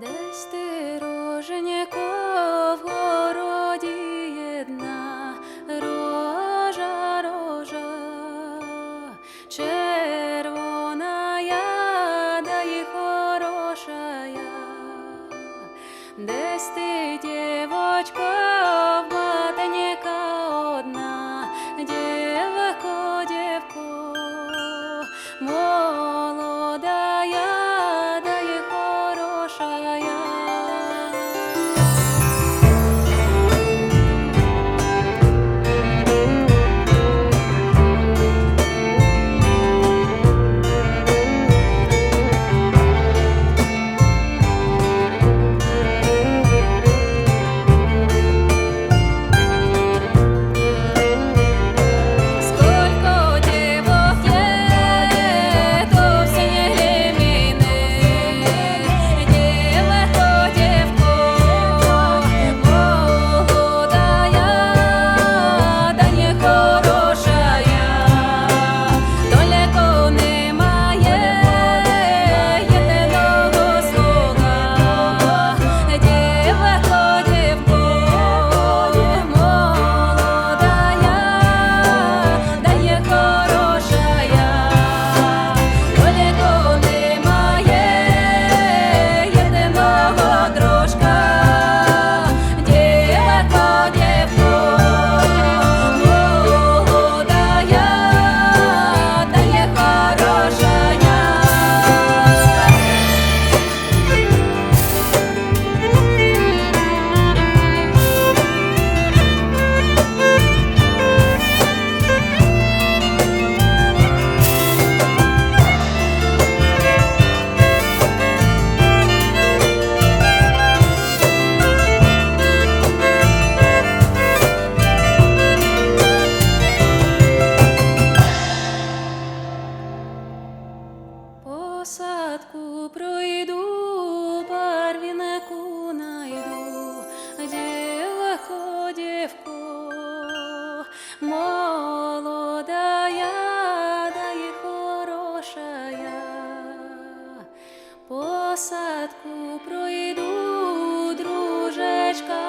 Десь ти роженько в городі єдна, й хороша я, десь дєво по садку пройду, парвінеку найду, дівко, дівко, молодая, да і хорошая, по садку пройду, дружечка.